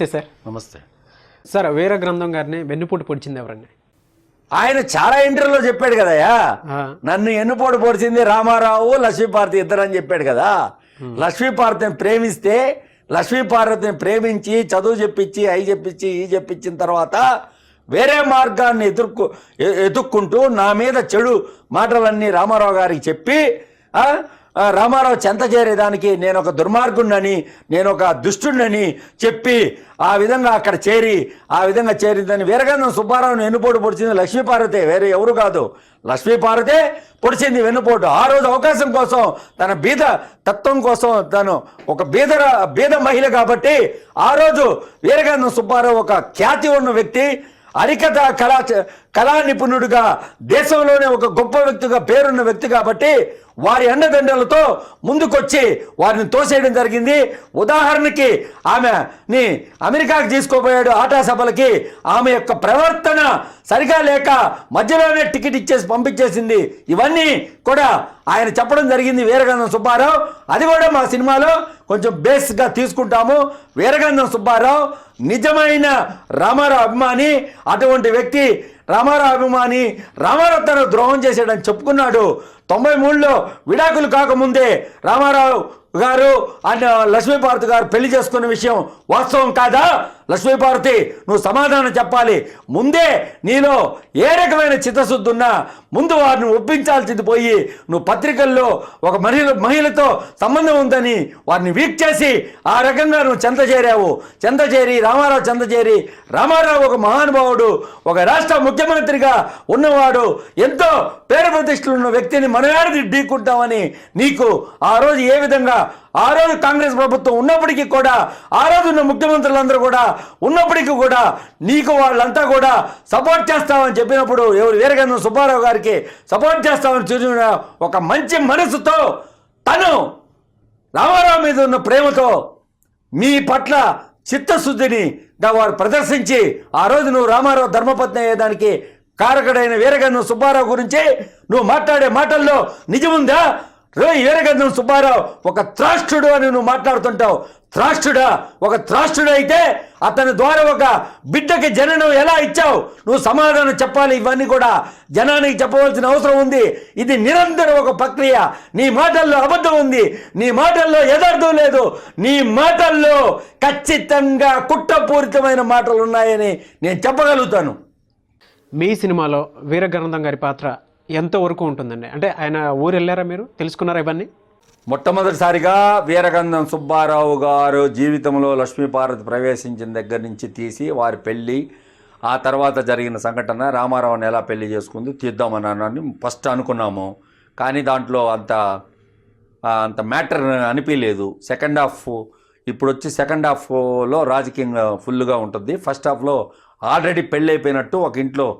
నమస్తే సార్. నమస్తే. సార్ వీర గ్రంథం గారిని వెన్నుపోటు పొడిచింది ఎవరండి? ఆయన చాలా ఇంటర్వ్యూలో చెప్పాడు కదయ్యా. నన్ను ఎన్నుపోటు పొడిచింది రామారావు లక్ష్మీపార్వతి ఇద్దరు అని చెప్పాడు కదా. లక్ష్మీపార్వతిని ప్రేమిస్తే లక్ష్మీపార్వతిని ప్రేమించి చదువు చెప్పించి అయి చెప్పించి ఈ చెప్పించిన తర్వాత వేరే మార్గాన్ని ఎదుర్కొ ఎదుక్కుంటూ నా మీద చెడు మాటలన్నీ రామారావు గారికి చెప్పి రామారావు చెంత చేరేదానికి నేను ఒక దుర్మార్గుణ్ణని నేను ఒక దుష్టుణ్ణని చెప్పి ఆ విధంగా అక్కడ చేరి ఆ విధంగా చేరిందని వీరగంధం సుబ్బారావుని వెన్నుపోటు పొడిచింది లక్ష్మీపార్వతే. వేరే ఎవరు కాదు. లక్ష్మీపార్వతే పొడిచింది వెన్నుపోటు. ఆ రోజు అవకాశం కోసం తన బీద తత్వం కోసం తను ఒక బీద బీద మహిళ కాబట్టి ఆ రోజు వీరగంధం సుబ్బారావు ఒక ఖ్యాతి ఉన్న వ్యక్తి హరికథ కళా కళా నిపుణుడిగా దేశంలోనే ఒక గొప్ప వ్యక్తిగా పేరున్న వ్యక్తి కాబట్టి వారి అండదండలతో ముందుకొచ్చి వారిని తోసేయడం జరిగింది. ఉదాహరణకి ఆమె ని తీసుకోబోయాడు ఆటా సభలకి. ఆమె యొక్క ప్రవర్తన సరిగా లేక మధ్యలోనే టికెట్ ఇచ్చేసి పంపించేసింది. ఇవన్నీ కూడా ఆయన చెప్పడం జరిగింది వీరగంధం సుబ్బారావు. అది కూడా మా సినిమాలో కొంచెం బేస్గా తీసుకుంటాము. వీరగంధం సుబ్బారావు నిజమైన రామారావు అభిమాని అటువంటి వ్యక్తి రామారావు అభిమాని రామారావు తన ద్రోహం చేశాడని చెప్పుకున్నాడు. తొంభై మూడులో విడాకులు కాకముందే రామారావు గారు అండ్ లక్ష్మీపార్వతి గారు పెళ్ళి చేసుకున్న విషయం వాస్తవం కాదా? లక్ష్మీపార్వతి నువ్వు సమాధానం చెప్పాలి. ముందే నీలో ఏ రకమైన చిత్తశుద్ధి ఉన్నా ముందు వారిని ఒప్పించాల్సింది పోయి నువ్వు పత్రికల్లో ఒక మహిళ మహిళతో సంబంధం ఉందని వారిని వీక్ చేసి ఆ రకంగా నువ్వు చెంత చేరావు చెంత చేరి రామారావు చెంత చేరి రామారావు ఒక మహానుభావుడు ఒక రాష్ట్ర ముఖ్యమంత్రిగా ఉన్నవాడు ఎంతో పేరు ప్రతిష్టలు ఉన్న వ్యక్తిని మనమేడది ఢీకుంటామని నీకు ఆ రోజు ఏ విధంగా ఆ రోజు కాంగ్రెస్ ప్రభుత్వం ఉన్నప్పటికీ కూడా ఆ రోజు ఉన్న ముఖ్యమంత్రులందరూ కూడా ఉన్నప్పటికీ కూడా నీకు వాళ్ళంతా కూడా సపోర్ట్ చేస్తామని చెప్పినప్పుడు ఎవరు వీరగంధం సుబ్బారావు గారికి సపోర్ట్ చేస్తామని చూసిన ఒక మంచి మనసుతో తను రామారావు మీద ఉన్న ప్రేమతో మీ పట్ల చిత్తశుద్ధిని వారు ప్రదర్శించి ఆ రోజు నువ్వు రామారావు ధర్మపత్ని అయ్యేదానికి కారకుడైన వీరగంధం సుబ్బారావు గురించి నువ్వు మాట్లాడే మాటల్లో నిజముందా? రోయ్ వీరగంధం సుబ్బారావు ఒక త్రాష్ట్రుడు అని నువ్వు మాట్లాడుతుంటావు. త్రాష్ట్రుడా ఒక త్రాష్ట్రుడు అయితే అతని ద్వారా ఒక బిడ్డకి జననం ఎలా ఇచ్చావు? నువ్వు సమాధానం చెప్పాలి ఇవన్నీ కూడా జనానికి చెప్పవలసిన అవసరం ఉంది. ఇది నిరంతరం ఒక ప్రక్రియ. నీ మాటల్లో అబద్ధం ఉంది. నీ మాటల్లో యథార్థం లేదు. నీ మాటల్లో ఖచ్చితంగా కుట్రపూరితమైన మాటలు ఉన్నాయని నేను చెప్పగలుగుతాను. మీ సినిమాలో వీర గారి పాత్ర ఎంతవరకు ఉంటుందండి? అంటే ఆయన ఊరు వెళ్ళారా మీరు? తెలుసుకున్నారా ఇవన్నీ? మొట్టమొదటిసారిగా వీరగంధం సుబ్బారావు గారు జీవితంలో లక్ష్మీపార్వతి ప్రవేశించిన దగ్గర నుంచి తీసి వారి పెళ్ళి ఆ తర్వాత జరిగిన సంఘటన రామారావుని ఎలా పెళ్ళి చేసుకుంది తీద్దామని అని ఫస్ట్ అనుకున్నాము. కానీ దాంట్లో అంత అంత మ్యాటర్ అనిపించలేదు. సెకండ్ హాఫ్ ఇప్పుడు వచ్చి సెకండ్ హాఫ్లో రాజకీయంగా ఫుల్గా ఉంటుంది. ఫస్ట్ హాఫ్లో ఆల్రెడీ పెళ్ళి అయిపోయినట్టు ఒక ఇంట్లో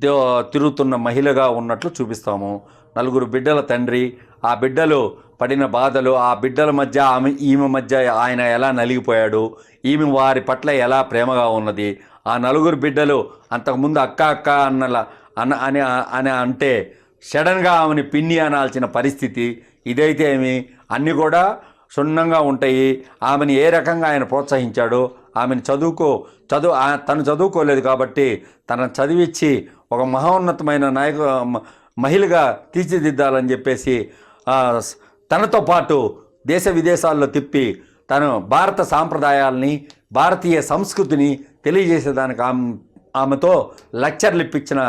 తిరుగుతున్న మహిళగా ఉన్నట్లు చూపిస్తాము. నలుగురు బిడ్డల తండ్రి ఆ బిడ్డలు పడిన బాధలు ఆ బిడ్డల మధ్య ఆమె ఈమె మధ్య ఆయన ఎలా నలిగిపోయాడు ఈమె వారి పట్ల ఎలా ప్రేమగా ఉన్నది ఆ నలుగురు బిడ్డలు అంతకుముందు అక్క అక్క అన్నల అన్న అని అని అంటే సడన్గా ఆమెని పిన్ని అనాల్సిన పరిస్థితి ఇదైతే ఏమి? అన్నీ కూడా క్షుణ్ణంగా ఉంటాయి. ఆమెను ఏ రకంగా ఆయన ప్రోత్సహించాడో? ఆమెను చదువుకో చదువు ఆ- తను చదువుకోలేదు కాబట్టి తనను చదివించి ఒక మహోన్నతమైన నాయక మహిళగా తీర్చిదిద్దాలని చెప్పేసి తనతో పాటు దేశ విదేశాల్లో తిప్పి తను భారత సాంప్రదాయాల్ని భారతీయ సంస్కృతిని తెలియజేసేదానికి ఆమె ఆమెతో లెక్చర్లు ఇప్పించిన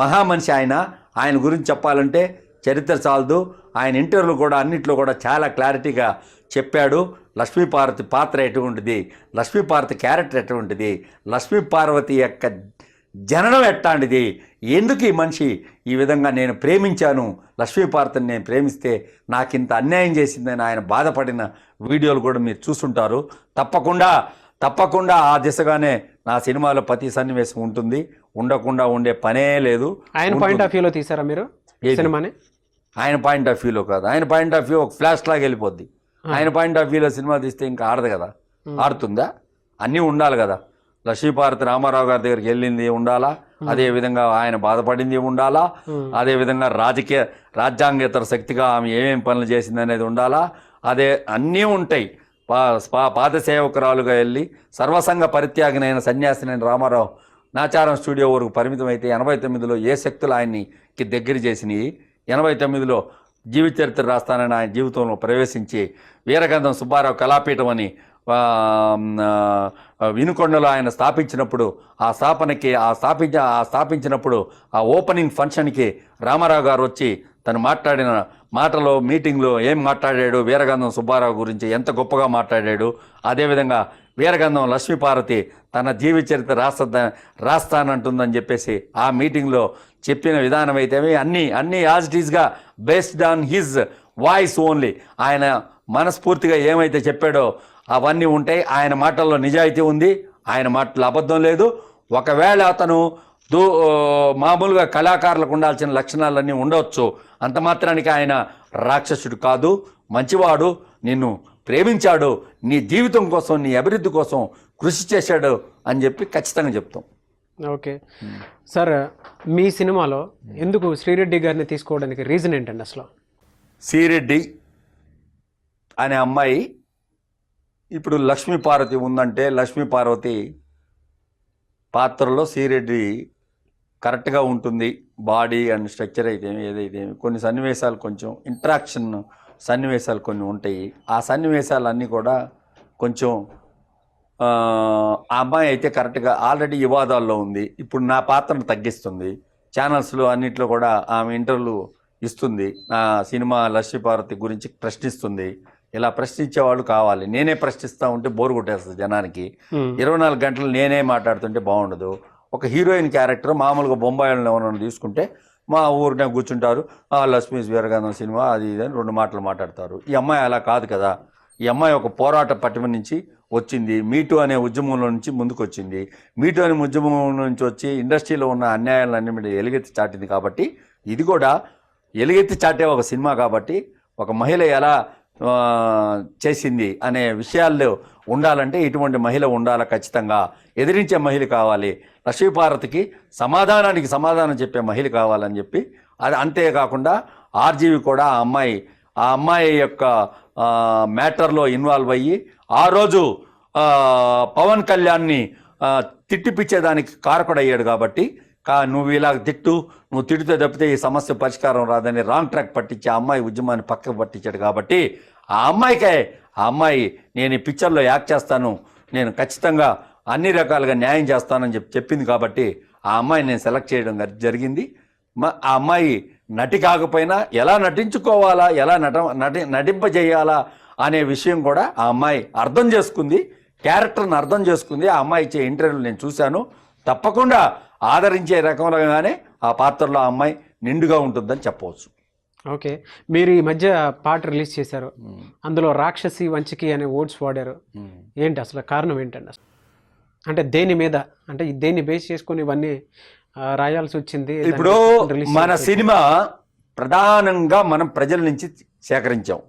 మహామనిషి ఆయన. ఆయన గురించి చెప్పాలంటే చరిత్ర చాలదు. ఆయన ఇంటర్వ్యూలు కూడా అన్నిట్లో కూడా చాలా క్లారిటీగా చెప్పాడు. లక్ష్మీపార్వతి పాత్ర ఎటువంటిది? లక్ష్మీపార్వతి క్యారెక్టర్ ఎటువంటిది? లక్ష్మీపార్వతి యొక్క జననం ఎట్లాంటిది? ఎందుకు ఈ మనిషి ఈ విధంగా నేను ప్రేమించాను? లక్ష్మీపార్వతిని నేను ప్రేమిస్తే నాకింత అన్యాయం చేసిందని ఆయన బాధపడిన వీడియోలు కూడా మీరు చూస్తుంటారు. తప్పకుండా తప్పకుండా ఆ దిశగానే నా సినిమాలో ప్రతి సన్నివేశం ఉంటుంది. ఉండకుండా ఉండే పనే లేదు. ఆయన పాయింట్ ఆఫ్ వ్యూలో తీసారా మీరు? సినిమాని? ఆయన పాయింట్ ఆఫ్ వ్యూలో కాదు. ఆయన పాయింట్ ఆఫ్ వ్యూ ఒక ఫ్లాష్ లాగా వెళ్ళిపోద్ది. ఆయన పాయింట్ ఆఫ్ వ్యూలో సినిమా తీస్తే ఇంకా ఆడదు కదా. ఆడుతుందా? అన్నీ ఉండాలి కదా. లక్ష్మీపార్వతి రామారావు గారి దగ్గరికి వెళ్ళింది ఉండాలా? అదే విధంగా ఆయన బాధపడింది ఉండాలా? అదే విధంగా రాజకీయ రాజ్యాంగేతర శక్తిగా ఆమె ఏమేం పనులు చేసింది అనేది ఉండాలా? అదే అన్నీ ఉంటాయి. పా పా పాదసేవకురాలుగా వెళ్ళి సర్వసంగ పరిత్యాగినైన సన్యాసినైన రామారావు నాచారం స్టూడియో వరకు పరిమితం అయితే ఎనభై తొమ్మిదిలో ఏ శక్తులు ఆయన్ని కి దగ్గర చేసినాయి ఎనభై తొమ్మిదిలో జీవిత చరిత్ర రాస్తానని ఆయన జీవితంలో ప్రవేశించి వీరగంధం సుబ్బారావు కళాపీఠం అని వినుకొండలో ఆయన స్థాపించినప్పుడు ఆ స్థాపనకి ఆ స్థాపించ ఆ స్థాపించినప్పుడు ఆ ఓపెనింగ్ ఫంక్షన్కి రామారావు గారు వచ్చి తను మాట్లాడిన మాటలో మీటింగ్లో ఏం మాట్లాడాడు వీరగంధం సుబ్బారావు గురించి ఎంత గొప్పగా మాట్లాడాడు అదేవిధంగా వీరగంధం లక్ష్మీపార్వతి తన జీవిత రాస్తా రాస్తానంటుందని చెప్పేసి ఆ మీటింగ్లో చెప్పిన విధానం అయితే అన్నీ అన్నీ యాజ్ ఇట్ ఈస్గా based on his voice only ఆయన మనస్ఫూర్తిగా ఏమైతే చెప్పాడో అవన్నీ ఉంటాయి ఆయన మాటల్లో నిజాయితీ ఉంది ఆయన మాటలు అబద్ధం లేదు. ఒకవేళ అతను దో మామూలుగా కళాకారులకు ఉండాల్సిన లక్షణాలన్నీ ఉండవచ్చు అంత మాత్రానికి ఆయన రాక్షసుడు కాదు మంచివాడు నిన్ను ప్రేమించాడు నీ జీవితం కోసం నీ అభివృద్ధి కోసం కృషి చేశాడు అని చెప్పి ఖచ్చితంగా చెప్తాం. ఓకే. సార్ మీ సినిమాలో ఎందుకు శ్రీరెడ్డి గారిని తీసుకోవడానికి రీజన్ ఏంటండి అసలు? సిరెడ్డి అనే అమ్మాయి ఇప్పుడు లక్ష్మీ పార్వతి ఉందంటే లక్ష్మీ పార్వతి పాత్రలో సిరెడ్డి కరెక్ట్గా ఉంటుంది. బాడీ అండ్ స్ట్రక్చర్ అయితే ఏదైతే కొన్ని సన్నివేశాలు కొంచెం ఇంట్రాక్షన్ సన్నివేశాలు కొన్ని ఉంటాయి. ఆ సన్నివేశాలన్నీ కూడా కొంచెం ఆ అమ్మాయి అయితే కరెక్ట్గా ఆల్రెడీ వివాదాల్లో ఉంది. ఇప్పుడు నా పాత్రను తగ్గిస్తుంది. ఛానల్స్లో అన్నిట్లో కూడా ఆమె ఇంటర్వ్యూ ఇస్తుంది. ఆ సినిమా లక్ష్మీ పార్వతి గురించి ప్రశ్నిస్తుంది. ఇలా ప్రశ్నించే వాళ్ళు కావాలి. నేనే ప్రశ్నిస్తూ ఉంటే బోరు కొట్టేస్తుంది జనానికి. ఇరవై నాలుగు గంటలు నేనే మాట్లాడుతుంటే బాగుండదు. ఒక హీరోయిన్ క్యారెక్టర్ మామూలుగా బొంబాయిలో ఎవరైనా తీసుకుంటే మా ఊరినే కూర్చుంటారు. ఆ లక్ష్మీ వీరగంధం సినిమా అది ఇది అని రెండు మాటలు మాట్లాడతారు. ఈ అమ్మాయి అలా కాదు కదా. ఈ అమ్మాయి ఒక పోరాట పటిమ నుంచి వచ్చింది. మీటు అనే ఉద్యమంలో నుంచి ముందుకు వచ్చింది మీటు అనే ఉద్యమం నుంచి వచ్చి ఇండస్ట్రీలో ఉన్న అన్యాయాలన్నీ మీద ఎలుగెత్తి చాటింది కాబట్టి ఇది కూడా ఎలుగెత్తి చాటే ఒక సినిమా కాబట్టి ఒక మహిళ ఎలా చేసింది అనే విషయాల్లో ఉండాలంటే ఇటువంటి మహిళ ఉండాలి ఖచ్చితంగా. ఎదిరించే మహిళ కావాలి. లక్ష్మీభారతికి సమాధానానికి సమాధానం చెప్పే మహిళ కావాలని చెప్పి. అది అంతేకాకుండా ఆర్జీవి కూడా ఆ అమ్మాయి ఆ అమ్మాయి యొక్క మ్యాటర్లో ఇన్వాల్వ్ అయ్యి ఆ రోజు పవన్ కళ్యాణ్ని తిట్టిపిచ్చేదానికి కారకుడయ్యాడు కాబట్టి కా నువ్వు ఇలా తిట్టు నువ్వు తిడితే తప్పితే ఈ సమస్య పరిష్కారం రాదని రాంగ్ ట్రాక్ పట్టించి ఆ అమ్మాయి ఉద్యమాన్ని పక్కకు పట్టించాడు కాబట్టి ఆ అమ్మాయికే ఆ అమ్మాయి నేను ఈ పిక్చర్లో యాక్ట్ చేస్తాను నేను ఖచ్చితంగా అన్ని రకాలుగా న్యాయం చేస్తానని చెప్పి చెప్పింది కాబట్టి ఆ అమ్మాయి నేను సెలెక్ట్ చేయడం జరిగింది. ఆ అమ్మాయి నటి కాకపోయినా ఎలా నటించుకోవాలా ఎలా నట నటి నటింపజేయాలా అనే విషయం కూడా ఆ అమ్మాయి అర్థం చేసుకుంది. క్యారెక్టర్ని అర్థం చేసుకుంది. ఆ అమ్మాయి ఇచ్చే ఇంటర్వ్యూలు నేను చూశాను. తప్పకుండా ఆదరించే రకంగానే ఆ పాత్రలో ఆ అమ్మాయి నిండుగా ఉంటుందని చెప్పవచ్చు. ఓకే. మీరు ఈ మధ్య పాట రిలీజ్ చేశారు. అందులో రాక్షసి వంచకి అనే వర్డ్స్ వాడారు. ఏంటి అసలు కారణం ఏంటండి అసలు? అంటే దేని మీద? అంటే దేన్ని బేస్ చేసుకొని ఇవన్నీ రాయాల్సి వచ్చింది. ఇప్పుడు మన సినిమా ప్రధానంగా మనం ప్రజల నుంచి సేకరించాం.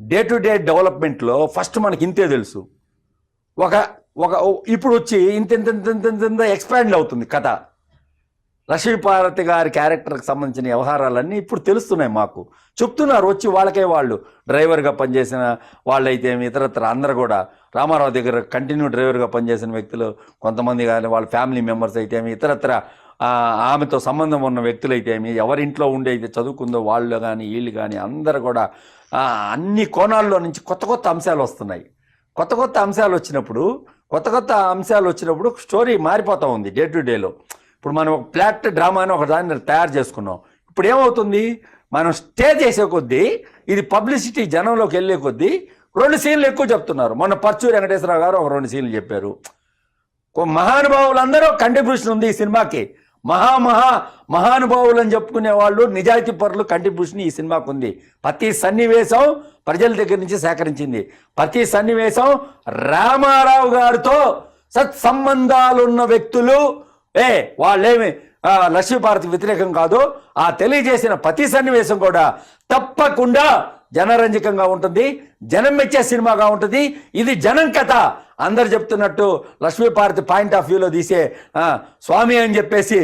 డే టు డే డెవలప్మెంట్లో ఫస్ట్ మనకి ఇంతే తెలుసు. ఒక ఒక ఇప్పుడు వచ్చి ఇంత ఇంత ఇంత ఇంత ఇంత ఇంత ఎక్స్పాండ్ అవుతుంది కథ. లక్ష్మీపార్వతి గారి క్యారెక్టర్కి సంబంధించిన వ్యవహారాలన్నీ ఇప్పుడు తెలుస్తున్నాయి మాకు. చెప్తున్నారు వచ్చి వాళ్ళకే వాళ్ళు. డ్రైవర్గా పనిచేసిన వాళ్ళైతే ఇతరత్ర అందరు కూడా. రామారావు దగ్గర కంటిన్యూ డ్రైవర్గా పనిచేసిన వ్యక్తులు కొంతమంది కానీ వాళ్ళ ఫ్యామిలీ మెంబర్స్ అయితే ఇతరత్ర ఆమెతో సంబంధం ఉన్న వ్యక్తులు అయితే ఏమి ఎవరింట్లో ఉండి అయితే చదువుకుందో వాళ్ళు కానీ వీళ్ళు కానీ అందరు కూడా అన్ని కోణాల్లో నుంచి కొత్త కొత్త అంశాలు వస్తున్నాయి. కొత్త కొత్త అంశాలు వచ్చినప్పుడు కొత్త కొత్త అంశాలు వచ్చినప్పుడు స్టోరీ మారిపోతూ ఉంది డే టు డేలో ఇప్పుడు మనం ఒక ఫ్లాట్ డ్రామాని ఒక దాన్ని తయారు చేసుకున్నాం. ఇప్పుడు ఏమవుతుంది? మనం స్టే చేసే కొద్దీ ఇది పబ్లిసిటీ జనంలోకి వెళ్ళే కొద్దీ రెండు సీన్లు ఎక్కువ చెప్తున్నారు. మొన్న పర్చూరి వెంకటేశ్వరరావు గారు ఒక రెండు సీన్లు చెప్పారు. కొ- మహానుభావులందరూ కంట్రిబ్యూషన్ ఉంది ఈ సినిమాకి. మహా మహా మహానుభావులు అని చెప్పుకునే వాళ్ళు నిజాయితీ పరులు కంట్రిబ్యూషన్ ఈ సినిమాకు ఉంది. ప్రతి సన్నివేశం ప్రజల దగ్గర నుంచి సేకరించింది. ప్రతి సన్నివేశం రామారావు గారితో సత్సంబంధాలున్న వ్యక్తులు ఏ వాళ్ళేమి ఆ, వ్యతిరేకం కాదు ఆ తెలియజేసిన ప్రతి సన్నివేశం కూడా తప్పకుండా జనరంజకంగా ఉంటుంది జనం మెచ్చే సినిమాగా ఉంటుంది. ఇది జనం కథ. అందరు చెప్తున్నట్టు లక్ష్మీపార్తి పాయింట్ ఆఫ్ వ్యూలో తీసే స్వామి అని చెప్పేసి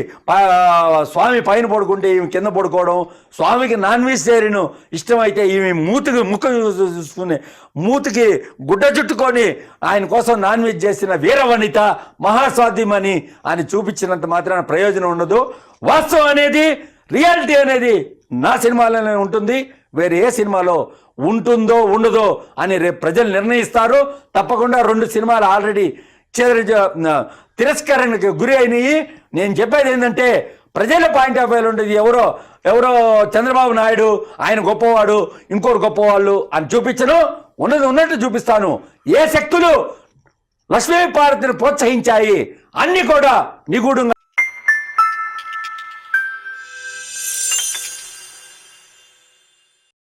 స్వామి పైన పడుకుంటే ఈమె కింద పడుకోవడం స్వామికి నాన్ వెజిటేరియన్ ఇష్టమైతే ఈమె మూతికి ముక్క చూసుకుని మూతికి గుడ్డ చుట్టుకొని ఆయన కోసం నాన్ వెజ్ చేసిన వీరవనిత మహాస్వాధ్యమని అని చూపించినంత మాత్రాన ప్రయోజనం ఉండదు. వాస్తవం అనేది రియాలిటీ అనేది నా సినిమాలోనే ఉంటుంది. వేరే ఏ సినిమాలో ఉంటుందో ఉండదో అని రేపు ప్రజలు నిర్ణయిస్తారు. తప్పకుండా రెండు సినిమాలు ఆల్రెడీ తిరస్కరణకు గురి అయినాయి. నేను చెప్పేది ఏంటంటే ప్రజల పాయింట్ ఆఫ్ వ్యూలో ఉండేది ఎవరో ఎవరో చంద్రబాబు నాయుడు ఆయన గొప్పవాడు ఇంకోరు గొప్పవాళ్ళు అని చూపించను. ఉన్నది ఉన్నట్టు చూపిస్తాను. ఏ శక్తులు లక్ష్మీ భారతిని ప్రోత్సహించాయి అన్ని కూడా నిగూఢంగా